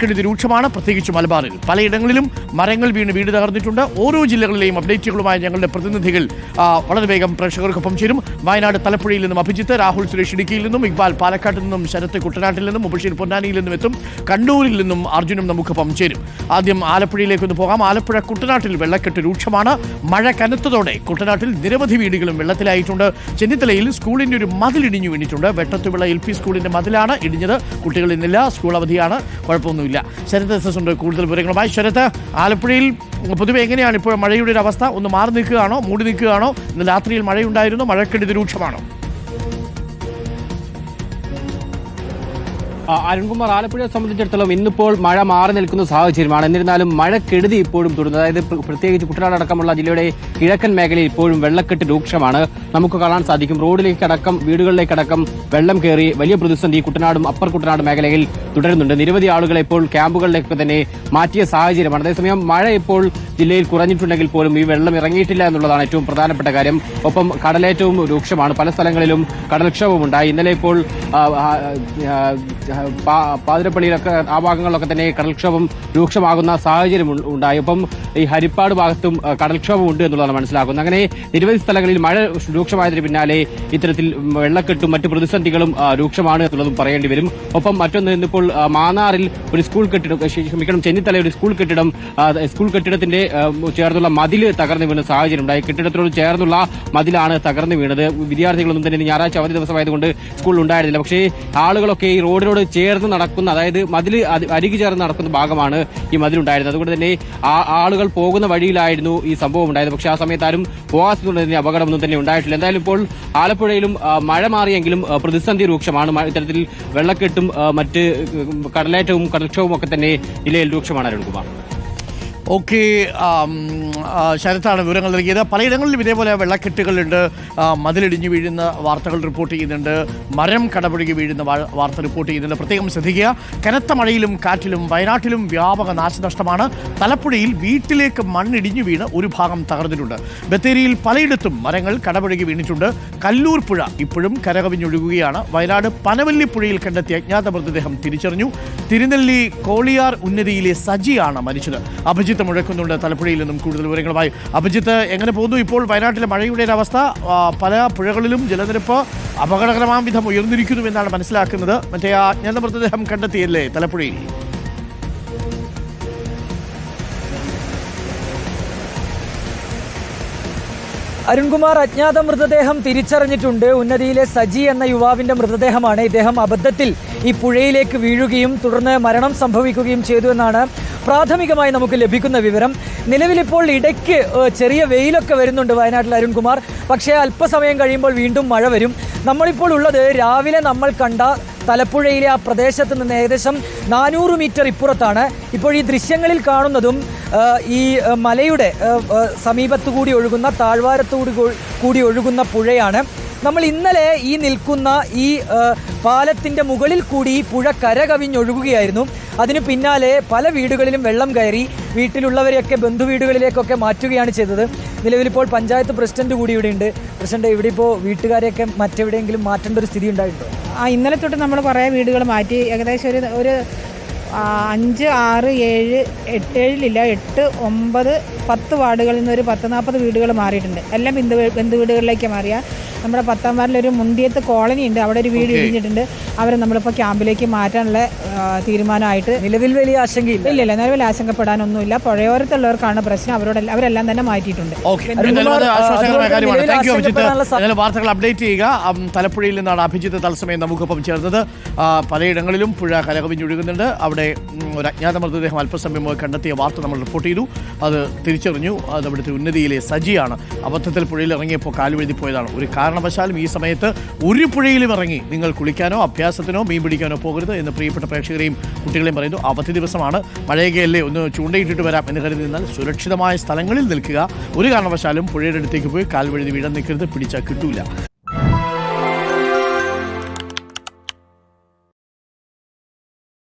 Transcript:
കെടുതി രൂക്ഷമാണ് പ്രത്യേകിച്ച് മലബാറിൽ. പലയിടങ്ങളിലും മരങ്ങൾ വീണ് വീട് തകർന്നിട്ടുണ്ട്. ഓരോ ജില്ലകളിലെയും അപ്ഡേറ്റുകളുമായി ഞങ്ങളുടെ പ്രതിനിധികൾ വളരെ വേഗം പ്രേക്ഷകർക്കൊപ്പം ചേരും. വയനാട് തലപ്പുഴയിൽ നിന്നും അഭിജിത്ത് രാഹുൽ സുരേഷ് ഇടുക്കിയിൽ നിന്നും ഇക്ബാൽ പാലക്കാട്ടിൽ നിന്നും ശരത്ത് കുട്ടനാട്ടിൽ നിന്നും മുബഷീർ പൊന്നാനിയിൽ നിന്നും എത്തും. കണ്ണൂരിൽ നിന്നും അർജുനും നമുക്കൊപ്പം ചേരും. ആദ്യം ആലപ്പുഴയിലേക്ക് ഒന്ന് പോകാം. ആലപ്പുഴ കുട്ടനാട്ടിൽ വെള്ളക്കെട്ട് രൂക്ഷമാണ്. മഴ കനത്തതോടെ കുട്ടനാട്ടിൽ നിരവധി വീടുകളും വെള്ളത്തിലായിട്ടുണ്ട്. ചെന്നിത്തലയിൽ സ്കൂളിന്റെ ഒരു മതിൽ ഇടിഞ്ഞു വീണിട്ടുണ്ട്. വെട്ടത്തുവിള എൽ പി സ്കൂളിന്റെ മതിലാണ് ഇടിഞ്ഞത്. കുട്ടികൾ ഇന്നില്ല സ്കൂൾ അവധിയാണ്. കുഴപ്പമൊന്നുമില്ല ശരത് എസ് എസ് ഉണ്ട്. കൂടുതൽ വിവരങ്ങളുമായി ശരത്ത് ആലപ്പുഴയിൽ പൊതുവെ എങ്ങനെയാണ് ഇപ്പോൾ മഴയുടെ ഒരു അവസ്ഥ? ഒന്ന് മാറി നിൽക്കുകയാണോ? മൂടി നിൽക്കുകയാണോ? ഇന്ന് രാത്രിയിൽ മഴയുണ്ടായിരുന്നു? മഴക്കെടുതി രൂക്ഷമാണോ? അരുൺകുമാർ ആലപ്പുഴയെ സംബന്ധിച്ചിടത്തോളം ഇന്നിപ്പോൾ മഴ മാറി നിൽക്കുന്ന സാഹചര്യമാണ്. എന്നിരുന്നാലും മഴ കെടുതി ഇപ്പോഴും തുടരുന്നു. അതായത് പ്രത്യേകിച്ച് കുട്ടനാട് അടക്കമുള്ള ജില്ലയുടെ കിഴക്കൻ മേഖലയിൽ ഇപ്പോഴും വെള്ളക്കെട്ട് രൂക്ഷമാണ്. നമുക്ക് കാണാൻ സാധിക്കും. റോഡിലേക്കടക്കം വീടുകളിലേക്കടക്കം വെള്ളം കയറി വലിയ പ്രതിസന്ധി കുട്ടനാടും അപ്പർ കുട്ടനാട് മേഖലയിൽ തുടരുന്നുണ്ട്. നിരവധി ആളുകളെ ഇപ്പോൾ ക്യാമ്പുകളിലേക്ക് തന്നെ മാറ്റിയ സാഹചര്യമാണ്. അതേസമയം മഴ ഇപ്പോൾ ജില്ലയിൽ കുറഞ്ഞിട്ടുണ്ടെങ്കിൽ പോലും ഈ വെള്ളം ഇറങ്ങിയിട്ടില്ല എന്നുള്ളതാണ് ഏറ്റവും പ്രധാനപ്പെട്ട കാര്യം. ഒപ്പം കടലേറ്റവും രൂക്ഷമാണ്. പല സ്ഥലങ്ങളിലും കടൽക്ഷോഭം ഉണ്ടായി. ഇന്നലെ ഇപ്പോൾ പാതിരപ്പള്ളിയിലൊക്കെ ആ ഭാഗങ്ങളിലൊക്കെ തന്നെ കടൽക്ഷോഭം രൂക്ഷമാകുന്ന സാഹചര്യം ഉണ്ടായി. ഒപ്പം ഈ ഹരിപ്പാട് ഭാഗത്തും ആ, കടൽക്ഷോഭം ഉണ്ട് എന്നുള്ളതാണ് മനസ്സിലാക്കുന്നത്. അങ്ങനെ നിരവധി സ്ഥലങ്ങളിൽ മഴ രൂക്ഷമായതിന് പിന്നാലെ ഇത്തരത്തിൽ വെള്ളക്കെട്ടും മറ്റ് പ്രതിസന്ധികളും രൂക്ഷമാണ് എന്നുള്ളതും പറയേണ്ടി വരും. ഒപ്പം മറ്റൊന്ന് ഇന്നിപ്പോൾ മാന്നാറിൽ ഒരു സ്കൂൾ കെട്ടിടം ക്ഷ- ക്ഷമിക്കണം ചെന്നിത്തല ഒരു സ്കൂൾ കെട്ടിടം സ്കൂൾ കെട്ടിടത്തിന്റെ ചേർന്നുള്ള മതിൽ തകർന്നു വീണ സാഹചര്യം ഉണ്ടായി. കെട്ടിടത്തോട് ചേർന്നുള്ള മതിലാണ് തകർന്നു വീണത്. വിദ്യാർത്ഥികളൊന്നും തന്നെ ഞായറാഴ്ച അവധി ദിവസമായതുകൊണ്ട് സ്കൂളിൽ ഉണ്ടായിരുന്നില്ല. പക്ഷേ ആളുകളൊക്കെ ഈ റോഡിനോട് ചേർന്ന് നടക്കുന്ന അതായത് മതിൽ അരികു ചേർന്ന് നടക്കുന്ന ഭാഗമാണ് ഈ മതിലുണ്ടായിരുന്നത് അതുകൊണ്ട് തന്നെ ആളുകൾ പോകുന്ന വഴിയിലായിരുന്നു ഈ സംഭവം ഉണ്ടായത്. പക്ഷേ ആ സമയത്ത് ആരും പോകാത്തതുകൊണ്ട് തന്നെ അപകടമൊന്നും തന്നെ ഉണ്ടായിട്ടില്ല. എന്തായാലും ഇപ്പോൾ ആലപ്പുഴയിലും മഴ മാറിയെങ്കിലും പ്രതിസന്ധി രൂക്ഷമാണ്. ഇത്തരത്തിൽ വെള്ളക്കെട്ടും മറ്റ് കടലേറ്റവും കടൽക്ഷവും ഒക്കെ തന്നെ ജില്ലയിൽ രൂക്ഷമാണ് അരുൺകുമാർ. ഓക്കെ ശരത്താണ് വിവരങ്ങൾ നൽകിയത്. പലയിടങ്ങളിലും ഇതേപോലെ വെള്ളക്കെട്ടുകളുണ്ട്. മതിലിടിഞ്ഞു വീഴുന്ന വാർത്തകൾ റിപ്പോർട്ട് ചെയ്യുന്നുണ്ട്. മരം കടപുഴകി വീഴുന്ന വാർത്ത റിപ്പോർട്ട് ചെയ്യുന്നുണ്ട്. പ്രത്യേകം ശ്രദ്ധിക്കുക. കനത്ത മഴയിലും കാറ്റിലും വയനാട്ടിലും വ്യാപക നാശനഷ്ടമാണ്. തലപ്പുഴയിൽ വീട്ടിലേക്ക് മണ്ണിടിഞ്ഞു വീണ് ഒരു ഭാഗം തകർന്നിട്ടുണ്ട്. ബത്തേരിയിൽ പലയിടത്തും മരങ്ങൾ കടപുഴകി വീണിട്ടുണ്ട്. കല്ലൂർ പുഴ ഇപ്പോഴും കരകവിഞ്ഞൊഴുകുകയാണ്. വയനാട് പനവല്ലി പുഴയിൽ കണ്ടെത്തിയ അജ്ഞാത മൃതദേഹം തിരിച്ചറിഞ്ഞു. തിരുനെല്ലി കോളിയാർ ഉന്നതിയിലെ സജിയാണ് മരിച്ചത്. അഭിജിത്ത് മുഴക്കുന്നുണ്ട് തലപ്പുഴയിൽ നിന്നും കൂടുതൽ വിവരങ്ങളുമായി. അഭിജിത്ത് എങ്ങനെ പോകുന്നു ഇപ്പോൾ വയനാട്ടിലെ മഴയുടെ അവസ്ഥ? പല പുഴകളിലും ജലനിരപ്പ് അപകടകരമാം വിധം ഉയർന്നിരിക്കുന്നു എന്നാണ് മനസ്സിലാക്കുന്നത്. മറ്റേ ആ അജ്ഞാത മൃതദേഹം കണ്ടെത്തിയല്ലേ തലപ്പുഴയിൽ? അരുൺകുമാർ അജ്ഞാത മൃതദേഹം തിരിച്ചറിഞ്ഞിട്ടുണ്ട്. ഉന്നതിയിലെ സജി എന്ന യുവാവിന്റെ മൃതദേഹമാണ് ഇദ്ദേഹം അബദ്ധത്തിൽ ഈ പുഴയിലേക്ക് വീഴുകയും തുടർന്ന് മരണം സംഭവിക്കുകയും ചെയ്തു എന്നാണ് പ്രാഥമികമായി നമുക്ക് ലഭിക്കുന്ന വിവരം. നിലവിലിപ്പോൾ ഇടയ്ക്ക് ചെറിയ വെയിലൊക്കെ വരുന്നുണ്ട് വയനാട്ടിൽ അരുൺകുമാർ. പക്ഷേ അല്പസമയം കഴിയുമ്പോൾ വീണ്ടും മഴ വരും. നമ്മളിപ്പോൾ ഉള്ളത് രാവിലെ നമ്മൾ കണ്ട തലപ്പുഴയിലെ ആ പ്രദേശത്ത് നിന്ന് ഏകദേശം നാനൂറ് മീറ്റർ ഇപ്പുറത്താണ്. ഇപ്പോൾ ഈ ദൃശ്യങ്ങളിൽ കാണുന്നതും ഈ മലയുടെ സമീപത്തു കൂടി ഒഴുകുന്ന താഴ്വാരത്തുകൂടി കൂടി ഒഴുകുന്ന പുഴയാണ്. നമ്മൾ ഇന്നലെ ഈ നിൽക്കുന്ന ഈ പാലത്തിന്റെ മുകളിൽ കൂടി പുഴ പുഴ കരകവിഞ്ഞൊഴുകുകയായിരുന്നു. അതിന് പിന്നാലെ പല വീടുകളിലും വെള്ളം കയറി വീട്ടിലുള്ളവരെയൊക്കെ ബന്ധുവീടുകളിലേക്കൊക്കെ മാറ്റുകയാണ് ചെയ്തത്. നിലവിലിപ്പോൾ പഞ്ചായത്ത് പ്രസിഡന്റ് കൂടി ഇവിടെയുണ്ട് പ്രസിഡന്റ് ഇവിടെ ഇപ്പോൾ വീട്ടുകാരെയൊക്കെ മറ്റെവിടെയെങ്കിലും മാറ്റേണ്ട ഒരു സ്ഥിതി ഉണ്ടായിട്ടുണ്ടോ? ആ ഇന്നലെ തൊട്ട് നമ്മൾ കുറേ വീടുകൾ മാറ്റി. ഏകദേശം ഒരു ഒരു അഞ്ച് ആറ് ഏഴ് എട്ട് ഏഴിലില്ല എട്ട് ഒമ്പത് പത്ത് വാർഡുകളിൽ നിന്ന് ഒരു പത്ത് നാൽപ്പത് വീടുകൾ മാറിയിട്ടുണ്ട്. എല്ലാം ബന്ധു ബന്ധു വീടുകളിലേക്ക് മാറിയ. നമ്മുടെ പത്താം വാർഡിലൊരു മുണ്ടിയത്ത് കോളനി ഉണ്ട്. അവിടെ ഒരു വീട്. ഇടിഞ്ഞിട്ടുണ്ട്. അവരെ നമ്മളിപ്പോൾ ക്യാമ്പിലേക്ക് മാറ്റാനുള്ള തീരുമാനമായിട്ട് നിലവിൽ വലിയ ആശങ്കയില്ല. ഇല്ല ഇല്ല നിലവിൽ ആശങ്കപ്പെടാനൊന്നുമില്ല. പുഴയോരത്തുള്ളവർക്കാണ് പ്രശ്നം. അവരോട് അവരെല്ലാം തന്നെ മാറ്റിയിട്ടുണ്ട്. വാർത്തകൾ അപ്ഡേറ്റ് ചെയ്യുക. തലപ്പുഴയിൽ നിന്നാണ് അഭിജിത്ത് തത്സമയം നമുക്കൊപ്പം ചേർന്നത്. പലയിടങ്ങളിലും പുഴ കരകവിഞ്ഞൊഴുകുന്നുണ്ട്. അവിടെ ഉം, ഒരു അജ്ഞാത മൃതദേഹം അല്പസമയം മുമ്പ് കണ്ടെത്തിയ വാർത്ത നമ്മൾ റിപ്പോർട്ട് ചെയ്തു. അത് തിരിച്ചറിഞ്ഞു. അത് അവിടുത്തെ ഉന്നതിയിലെ സജിയാണ്. അബദ്ധത്തിൽ പുഴയിൽ ഇറങ്ങിയപ്പോൾ കാലുവഴുതി പോയതാണ്. ഒരു കാരണവശാലും ഈ സമയത്ത് ഒരു പുഴയിലും ഇറങ്ങി. നിങ്ങൾ കുളിക്കാനോ അഭ്യാസത്തിനോ മീൻ പിടിക്കാനോ പോകരുത് എന്ന് പ്രിയപ്പെട്ട പ്രേക്ഷകരെയും കുട്ടികളെയും പറയുന്നു. അവധി ദിവസമാണ്. മഴയൊക്കെയല്ലേ ഒന്ന് ചൂണ്ടയിട്ടിട്ട് വരാം എന്ന് കരുതി നിന്നാൽ സുരക്ഷിതമായ സ്ഥലങ്ങളിൽ നിൽക്കുക. ഒരു കാരണവശാലും പുഴയുടെ അടുത്തേക്ക് പോയി കാൽവഴുതി വീഴാൻ നിൽക്കരുത്. പിടിച്ചാൽ കിട്ടൂല.